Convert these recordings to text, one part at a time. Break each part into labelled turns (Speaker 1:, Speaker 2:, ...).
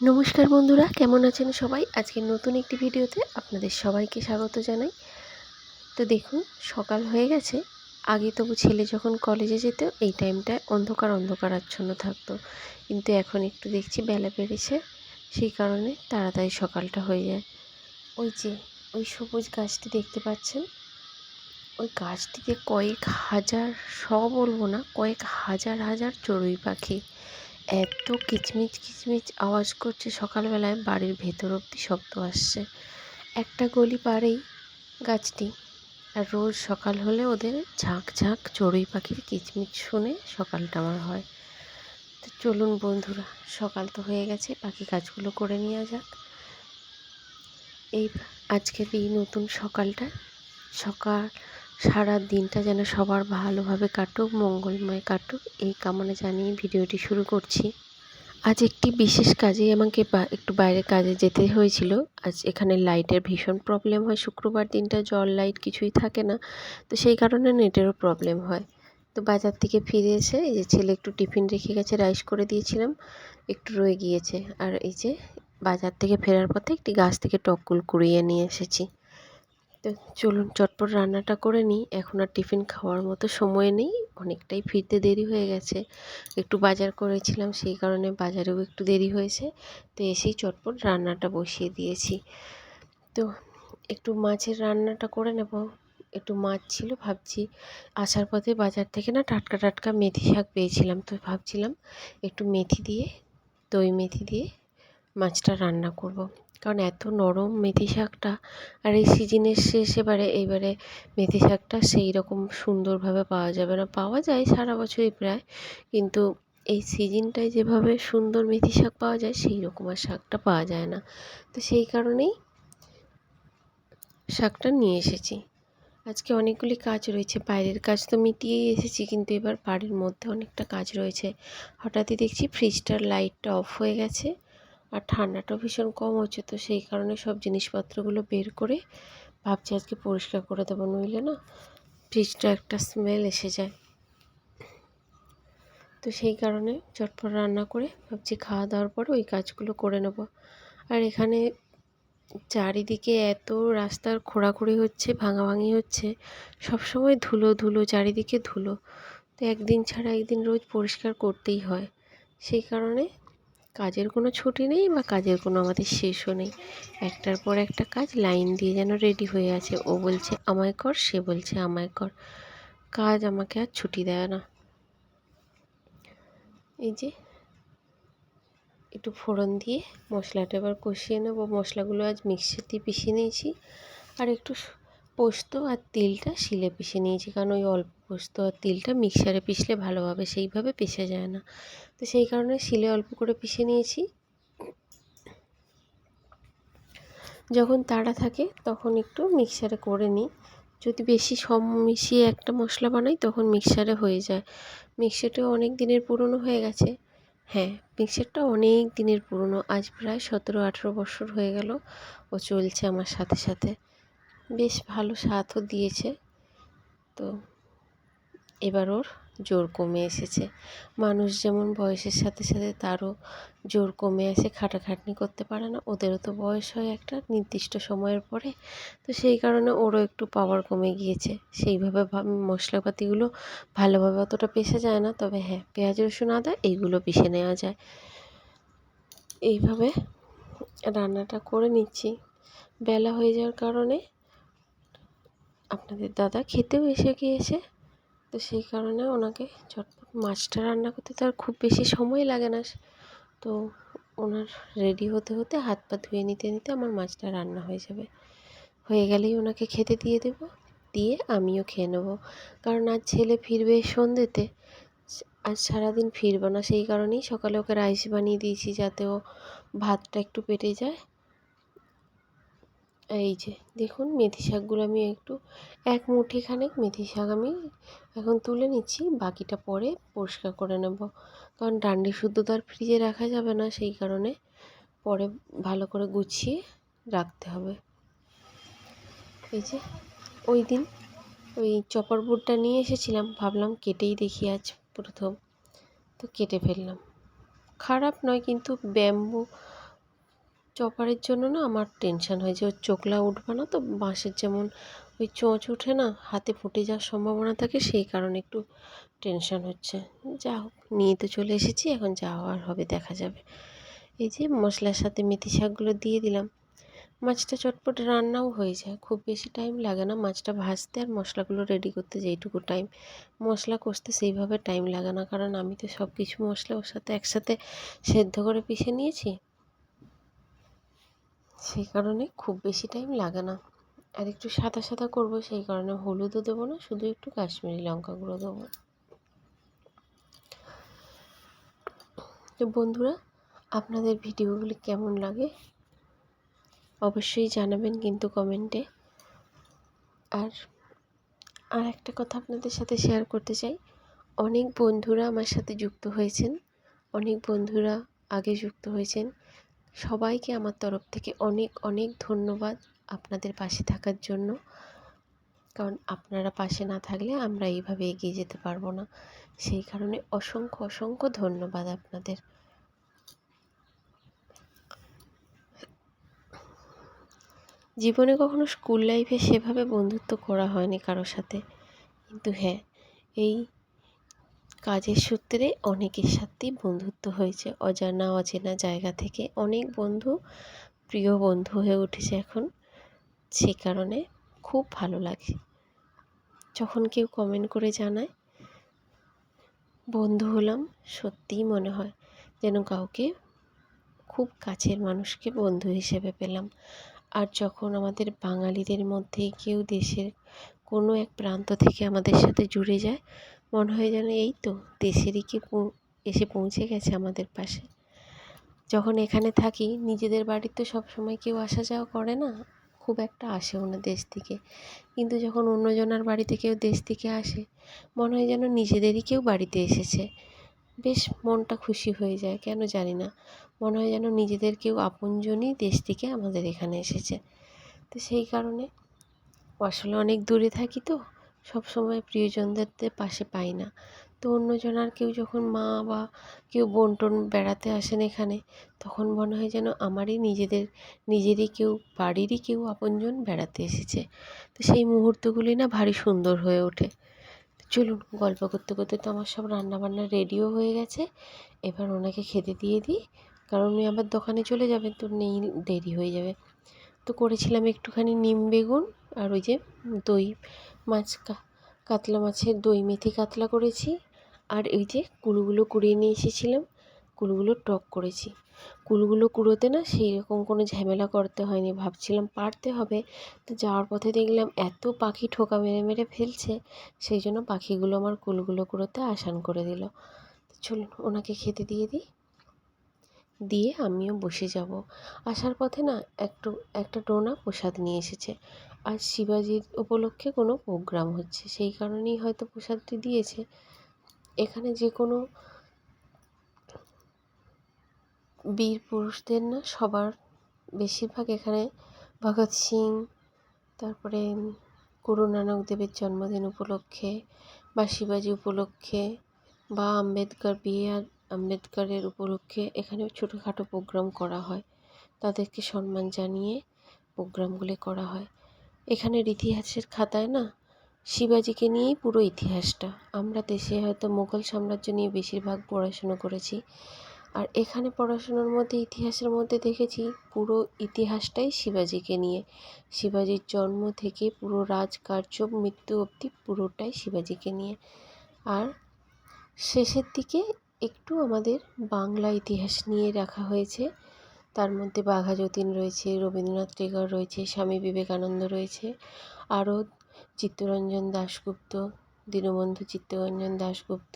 Speaker 1: নমস্কার বন্ধুরা, কেমন আছেন সবাই? আজকে নতুন একটি ভিডিওতে আপনাদের সবাইকে স্বাগত জানাই। তো দেখুন, সকাল হয়ে গেছে। আগে তবু ছেলে যখন কলেজে যেত, এই টাইমটায় অন্ধকার অন্ধকার আচ্ছন্ন থাকতো। কিন্তু এখন একটু দেখছি বেলা বেড়েছে, সেই কারণে তাড়াতাড়ি সকালটা হয়ে যায়। ওই যে, ওই সবুজ গাছটি দেখতে পাচ্ছেন? ওই গাছটিতে কয়েক হাজার শ বলব না, কয়েক হাজার হাজার চড়ুই পাখি। এত কিচমিচ কিচমিচ আওয়াজ করছে সকালবেলায় বাড়ির ভেতর অব্দি শব্দ আসছে। একটা গলি পারেই গাছটি। আর রোজ সকাল হলে ওদের ঝাঁক ঝাঁক চড়ুই পাখির কিচমিচ শুনে সকালটা আমার হয়। তো চলুন বন্ধুরা, সকাল তো হয়ে গেছে, বাকি কাজগুলো করে নেওয়া যাক। এই আজকের এই নতুন সকালটা সকাল সারা দিনটা যেন সবার ভালোভাবে কাটুক, মঙ্গলময় কাটুক, এই কামনা জানিয়ে ভিডিওটি শুরু করছি। আজ একটি বিশেষ কাজে আমাকে একটু বাইরে কাজে যেতে হয়েছিল। আজ এখানে লাইটের ভীষণ প্রবলেম হয়, শুক্রবার দিনটা জল, লাইট কিছুই থাকে না, তো সেই কারণে নেটেরও প্রবলেম হয়। তো বাজার থেকে ফিরে এসে এই যে ছেলে একটু টিফিন রেখে গেছে, রাইস করে দিয়েছিলাম, একটু রয়ে গিয়েছে। আর এই যে বাজার থেকে ফেরার পথে একটি গাছ থেকে টকগুল কুড়িয়ে নিয়ে এসেছি। চলুন চটপট রান্নাটা করে নিই। এখন আর টিফিন খাওয়ার মতো সময় নেই, অনেকটাই ফিরতে দেরি হয়ে গেছে। একটু বাজার করেছিলাম, সেই কারণে বাজারেও একটু দেরি হয়েছে। তো এসেই চটপট রান্নাটা বসিয়ে দিয়েছি। তো একটু মাছের রান্নাটা করে নেব। একটু মাছ ছিল, ভাবছি আসার পথে বাজার থেকে না টাটকা টাটকা মেথি শাক পেয়েছিলাম। তো ভাবছিলাম একটু মেথি দিয়ে, দই মেথি দিয়ে মাছটা রান্না করব। কারণ এত নরম মেথি শাকটা আর এই সিজনের শেষ এবারে এইবারে মেথি শাকটা সেই রকম সুন্দরভাবে পাওয়া যাবে না। পাওয়া যায় সারা বছরই প্রায়, কিন্তু এই সিজনটায় যেভাবে সুন্দর মেথি শাক পাওয়া যায়, সেই রকম আর শাকটা পাওয়া যায় না। তো সেই কারণেই শাকটা নিয়ে এসেছি। আজকে অনেকগুলি কাজ রয়েছে বাইরের কাজ তো মিটিয়েই এসেছি, কিন্তু এবার বাড়ির মধ্যে অনেকটা কাজ রয়েছে। হঠাৎই দেখছি ফ্রিজটার লাইটটা অফ হয়ে গেছে। আর ঠান্ডাটাও ভীষণ কম হচ্ছে, তো সেই কারণে সব জিনিসপত্রগুলো বের করে ভাবছি আজকে পরিষ্কার করে দেবো, নইলে না ফ্রিজটা একটা স্মেল এসে যায়। তো সেই কারণে চটপট রান্না করে ভাবছি খাওয়া দাওয়ার পরে ওই কাজগুলো করে নেব। আর এখানে চারিদিকে এত রাস্তার খোঁড়াখুড়ি হচ্ছে, ভাঙাভাঙি হচ্ছে, সবসময় ধুলো ধুলো, চারিদিকে ধুলো। তো একদিন ছাড়া একদিন রোজ পরিষ্কার করতেই হয়। সেই কারণে কাজের কোনো ছুটি নেই বা কাজের কোনো আমাদের শেষও নেই। একটার পর একটা কাজ লাইন দিয়ে যেন রেডি হয়ে আছে। ও বলছে, আমায় কর, সে বলছে, আমায় কর। কাজ আমাকে আর ছুটি দেয় না। এই যে, একটু ফোড়ন দিয়ে মশলাটা এবার কষিয়ে নেব। মশলাগুলো আজ মিক্সির দিয়ে পিষিয়ে নিয়েছি। আর একটু পোস্ত আর তিলটা শিলে পিষে নিয়েছি, কারণ ওই অল্প পোস্ত আর তিলটা মিক্সারে পিষলে ভালোভাবে সেইভাবে পিষে যায় না। তো সেই কারণে শিলে অল্প করে পিষে নিয়েছি। যখন তাড়া থাকে তখন একটু মিক্সারে করে নিই। যদি বেশি সম মিশিয়ে একটা মশলা বানাই তখন মিক্সারে হয়ে যায়। মিক্সারটাও অনেক দিনের পুরনো হয়ে গেছে। হ্যাঁ মিক্সারটা অনেক দিনের পুরনো। আজ প্রায় সতেরো আঠেরো বছর হয়ে গেল ও চলছে আমার সাথে সাথে। বেশ ভালো স্বাদও দিয়েছে। তো এবার ওর জোর কমে এসেছে। মানুষ যেমন বয়সের সাথে সাথে তারও জোর কমে আসে খাটাখাটনি করতে পারে না। ওদেরও তো বয়স হয় একটা নির্দিষ্ট সময়ের পরে। তো সেই কারণে ওরও একটু পাওয়ার কমে গিয়েছে। সেইভাবে মশলাপাতিগুলো ভালোভাবে অতটা পেশা যায় না। তবে হ্যাঁ পেঁয়াজ, রসুন, আদা এইগুলো পিষে নেওয়া যায়। এইভাবে রান্নাটা করে নিচ্ছি। বেলা হয়ে যাওয়ার কারণে আপনাদের দাদা খেতেও এসে গিয়েছে। তো সেই কারণে ওনাকে চটপট মাছটা রান্না করতে তো আর খুব বেশি সময় লাগে না। তো ওনার রেডি হতে হতে হাত পা ধুয়ে নিতে নিতে আমার মাছটা রান্না হয়ে যাবে। হয়ে গেলেই ওনাকে খেতে দিয়ে দেবো, দিয়ে আমিও খেয়ে নেব। কারণ আজ ছেলে ফিরবে সন্ধ্যেতে, আজ সারাদিন ফিরবো না, সেই কারণেই সকালে ওকে রাইস বানিয়ে দিয়েছি যাতে ও ভাতটা একটু পেটে যায়। এই যে, দেখুন মেথি শাকগুলো আমি একটু, এক মুঠি খানেক মেথি শাক আমি এখন তুলে নিচ্ছি, বাকিটা পরে পরিষ্কার করে নেব। কারণ ডান্ডি শুদ্ধ তো আর ফ্রিজে রাখা যাবে না, সেই কারণে পরে ভালো করে গুছিয়ে রাখতে হবে। এই যে, ওই দিন ওই চপার বুটটা নিয়ে এসেছিলাম, ভাবলাম কেটেই দেখি আজ প্রথম। তো কেটে ফেললাম। খারাপ নয়, কিন্তু ব্যাম্বু চপারের জন্য না আমার টেনশান হয় যে ওর চোখলা উঠবে না তো বাঁশের যেমন ওই চোঁচ উঠে না, হাতে ফুটে যাওয়ার সম্ভাবনা থাকে সেই কারণে একটু টেনশান হচ্ছে। যা হোক, নিয়ে তো চলে এসেছি, এখন যা হওয়ার হবে, দেখা যাবে। এই যে মশলার সাথে মেথি শাকগুলো দিয়ে দিলাম। মাছটা চটপট রান্নাও হয়ে যায়, খুব বেশি টাইম লাগে না মাছটা ভাজতে আর মশলাগুলো রেডি করতে যেইটুকু টাইম মশলা কষতে সেইভাবে টাইম লাগে না, কারণ আমি তো সব কিছু মশলা ওর সাথে একসাথে সেদ্ধ করে পিষে নিয়েছি। সেই কারণে খুব বেশি টাইম লাগে না। আর একটু সাদা সাদা করব, সেই কারণে হলুদও দেবো না, শুধু একটু কাশ্মীরি লঙ্কা গুঁড়ো দেবো। তো বন্ধুরা, আপনাদের ভিডিওগুলি কেমন লাগে? অবশ্যই জানাবেন কিন্তু কমেন্টে। আর আর একটা কথা আপনাদের সাথে শেয়ার করতে চাই। অনেক বন্ধুরা আমার সাথে যুক্ত হয়েছেন, অনেক বন্ধুরা আগে যুক্ত হয়েছেন। সবাইকে আমার তরফ থেকে অনেক অনেক ধন্যবাদ আপনাদের পাশে থাকার জন্য। কারণ আপনারা পাশে না থাকলে আমরা এইভাবে এগিয়ে যেতে পারব না। সেই কারণে অসংখ্য অসংখ্য ধন্যবাদ আপনাদের। জীবনে কখনো স্কুল লাইফে সেভাবে বন্ধুত্ব করা হয়নি কারোর সাথে। কিন্তু হ্যাঁ এই কাজের সূত্রে অনেকের সাথেই বন্ধুত্ব হয়েছে। অজানা অচেনা জায়গা থেকে অনেক বন্ধু, প্রিয় বন্ধু হয়ে উঠেছে এখন। সে কারণে খুব ভালো লাগে। যখন কেউ কমেন্ট করে জানায়, বন্ধু হলাম সত্যিই মনে হয় যেন কাউকে খুব কাছের মানুষকে বন্ধু হিসেবে পেলাম। আর যখন আমাদের বাঙালিদের মধ্যে কেউ দেশের কোনো এক প্রান্ত থেকে আমাদের সাথে জুড়ে যায় মনে হয় যেন এই তো দেশেরই কি এসে পৌঁছে গেছে আমাদের পাশে। যখন এখানে থাকি, নিজেদের বাড়িতে সব সময় কেউ আসা যাওয়া করে না, খুব একটা আসেও না দেশ থেকে। কিন্তু যখন অন্যজনের বাড়িতে কেউ দেশ থেকে আসে, মনে হয় যেন নিজেদেরই কেউ বাড়িতে এসেছে। বেশ মনটা খুশি হয়ে যায়, কেন জানি না। মনে হয় যেন নিজেদের কেউ আপনজনই দেশ থেকে আমাদের এখানে এসেছে। তো সেই কারণে, আসলে অনেক দূরে থাকি তো সব সময় প্রিয়জনদের পাশে পাই না। তো অন্যজন আর কেউ যখন মা বা কেউ বোন টোন বেড়াতে আসেন এখানে, তখন মনে হয় যেন আমারই নিজেদের, নিজেরই কেউ, বাড়িরই কেউ আপনজন বেড়াতে এসেছে। তো সেই মুহূর্তগুলি না ভারী সুন্দর হয়ে ওঠে। চলুন, গল্প করতে করতে তো আমার সব রান্নাবান্না রেডিও হয়ে গেছে। এবার ওনাকে খেতে দিয়ে দিই, কারণ উনি আবার দোকানে চলে যাবেন, তো নেই দেরি হয়ে যাবে। তো করেছিলাম একটুখানি নিম বেগুন আর ওই যে দই। মাছ কাতলা মাছের দই মেথি কাতলা করেছি। আর এই যে কুলুগুলো কুড়িয়ে নিয়ে এসেছিলাম, কুলুগুলো টক করেছি। কুলগুলো কুড়োতে না সেই রকম কোনো ঝামেলা করতে হয়নি, ভাবছিলাম পারতে হবে। তো যাওয়ার পথে দেখলাম এত পাখি ঠোকা মেরে মেরে ফেলছে, সেই জন্য পাখিগুলো আমার কুলগুলো কুড়োতে আসান করে দিল। চলুন, ওনাকে খেতে দিয়ে দিই। দিয়ে আমিও বসে যাব। আসার পথে না একটু, একটা টোনা প্রসাদ নিয়ে এসেছে। আর শিবাজির উপলক্ষে কোনো প্রোগ্রাম হচ্ছে। সেই কারণেই হয়তো প্রসাদটি দিয়েছে। এখানে যে কোনো বীর পুরুষদের না, সবার বেশিরভাগ এখানে ভগৎ সিং, তারপরে গুরু নানক দেবের জন্মদিন উপলক্ষে বা শিবাজি উপলক্ষে বা আম্বেদকর বি আর আম্বেদকরের উপলক্ষে এখানে ছোটোখাটো প্রোগ্রাম করা হয়। তাদেরকে সম্মান জানিয়ে প্রোগ্রামগুলি করা হয়। এখানের ইতিহাসের খাতায় না শিবাজিকে নিয়েই পুরো ইতিহাসটা। আমরা দেশে হয়তো মুঘল সাম্রাজ্য নিয়ে বেশিরভাগ পড়াশুনো করেছি। আর এখানে পড়াশুনোর মধ্যে, ইতিহাসের মধ্যে দেখেছি পুরো ইতিহাসটাই শিবাজিকে নিয়ে। শিবাজির জন্ম থেকে পুরো রাজকার্য, মৃত্যু অবধি পুরোটাই শিবাজিকে নিয়ে। আর শেষের দিকে একটু আমাদের বাংলা ইতিহাস নিয়ে রাখা হয়েছে। তার মধ্যে বাঘা যতীন রয়েছে, রবীন্দ্রনাথ টেগর রয়েছে, স্বামী বিবেকানন্দ রয়েছে, আরও চিত্তরঞ্জন দাশগুপ্ত, দীনবন্ধু চিত্তরঞ্জন দাশগুপ্ত,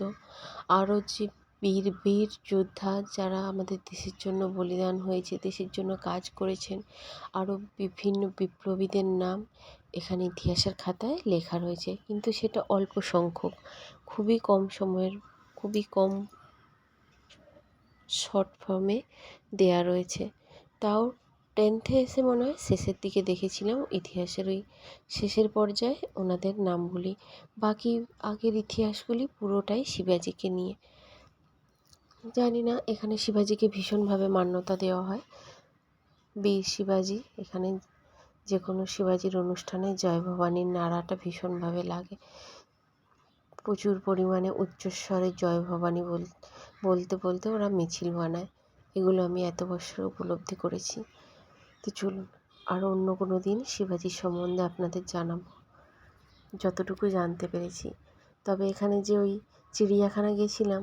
Speaker 1: আরও যে বীর বীর যোদ্ধা যারা আমাদের দেশের জন্য বলিদান হয়েছে, দেশের জন্য কাজ করেছেন, আরও বিভিন্ন বিপ্লবীদের নাম এখানে ইতিহাসের খাতায় লেখা রয়েছে। কিন্তু সেটা অল্প সংখ্যক, খুবই কম সময়ের, খুবই কম শর্ট ফর্মে দেয়া রয়েছে। তাও টেন্থে এসে মনে হয় শেষের দিকে দেখেছিলাম, ইতিহাসের ওই শেষের পর্যায়ে ওনাদের নামগুলি। বাকি আগের ইতিহাসগুলি পুরোটাই শিবাজিকে নিয়ে। জানি না, এখানে শিবাজিকে ভীষণভাবে মান্যতা দেওয়া হয়। বীর শিবাজি, এখানে যে কোনো শিবাজির অনুষ্ঠানে জয় ভবানীর নাড়াটা ভীষণভাবে লাগে। প্রচুর পরিমাণে উচ্চস্বরে জয় ভবানী বল, বলতে বলতে ওরা মিছিল বানায়। এগুলো আমি এত বছর উপলব্ধি করেছি। তো চলুন আরও অন্য কোনো দিন শিবাজির সম্বন্ধে আপনাদের জানাব। যতটুকু জানতে পেরেছি। তবে এখানে যে ওই চিড়িয়াখানা গেছিলাম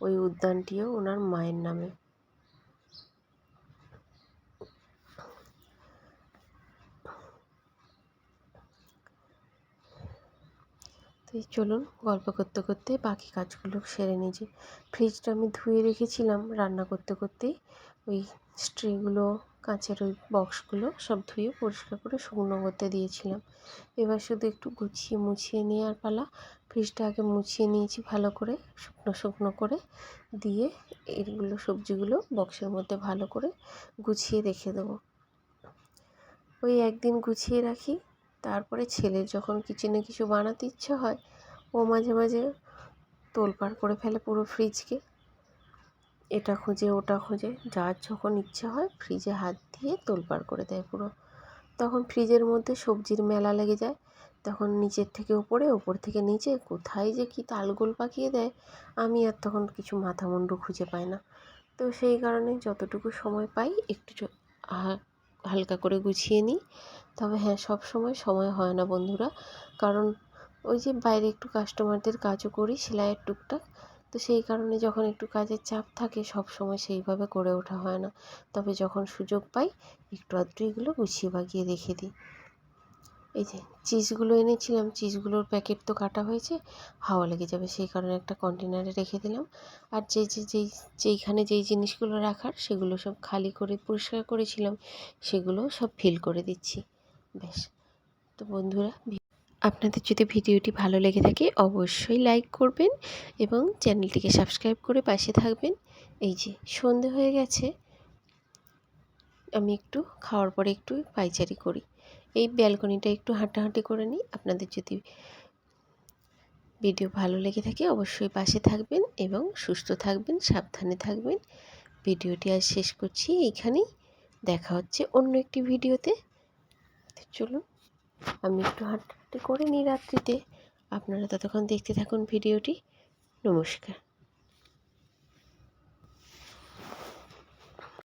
Speaker 1: ওই উদ্যানটিও ওনার মায়ের নামে। তো চলুন গল্প করতে করতে বাকি কাজগুলো সেরে নিয়েছি ফ্রিজটা আমি ধুয়ে রেখেছিলাম রান্না করতে করতেই। ওই স্ট্রেগুলো, কাঁচের ওই বক্সগুলো সব ধুয়ে পরিষ্কার করে শুকনো করতে দিয়েছিলাম। এবার শুধু একটু গুছিয়ে মুছিয়ে নেওয়ার পালা। ফ্রিজটা আগে মুছিয়ে নিয়েছি ভালো করে, শুকনো শুকনো করে। দিয়ে এইগুলো সবজিগুলো বক্সের মধ্যে ভালো করে গুছিয়ে রেখে দেবো। ওই একদিন গুছিয়ে রাখি তারপরে ছেলের যখন কিচেনে কিছু বানাতে ইচ্ছে হয়, ও মাঝে মাঝে তোলপাড় করে ফেলে পুরো ফ্রিজকে এটা খোঁজে, ওটা খোঁজে, যার যখন ইচ্ছে হয় ফ্রিজে হাত দিয়ে তোলপাড় করে দেয় পুরো। তখন ফ্রিজের মধ্যে সবজির মেলা লেগে যায়। তখন নিচের থেকে ওপরে ওপর থেকে নিচে, কোথায় যে কী তালগোল পাকিয়ে দেয়, আমি আর তখন কিছু মাথা মুন্ডু খুঁজে পাই না। তো সেই কারণে যতটুকু সময় পাই, একটু হালকা করে গুছিয়ে নিই। তবে হ্যাঁ সব সময় সময় হয় না বন্ধুরা। কারণ ওই যে বাইরে একটু কাস্টমারদের কাজও করি, সেলাইয়ের টুকটাক। তো সেই কারণে যখন একটু কাজের চাপ থাকে সব সময় সেইভাবে করে ওঠা হয় না। তবে যখন সুযোগ পাই, একটু আধটু এগুলো গুছিয়ে বাগিয়ে রেখে দিই। এই যে চিজগুলো এনেছিলাম চিজগুলোর প্যাকেট তো কাটা হয়েছে, হাওয়া লেগে যাবে, সেই কারণে একটা কন্টেনারে রেখে দিলাম। আর যে যে যেই যেইখানে যেই জিনিসগুলো রাখার, সেগুলো সব খালি করে পরিষ্কার করেছিলাম সেগুলো সব ফিল করে দিচ্ছি। ব্যাস তো বন্ধুরা আপনাদের যদি ভিডিওটি ভালো লেগে থাকে, অবশ্যই লাইক করবেন এবং চ্যানেলটিকে সাবস্ক্রাইব করে পাশে থাকবেন। এই যে, সন্ধে হয়ে গেছে। আমি একটু খাওয়ার পরে একটু পাইচারি করি। এই ব্যালকনিটা একটু হাঁটাহাঁটি করে নিই। আপনাদের যদি ভিডিও ভালো লেগে থাকে, অবশ্যই পাশে থাকবেন এবং সুস্থ থাকবেন, সাবধানে থাকবেন। ভিডিওটি আজ শেষ করছি এইখানেই। দেখা হচ্ছে অন্য একটি ভিডিওতে। চলুন। আমি একটু হাঁটাহাঁটি করে নিই রাত্রিতে আপনারা ততক্ষণ দেখতে থাকুন ভিডিওটি। নমস্কার।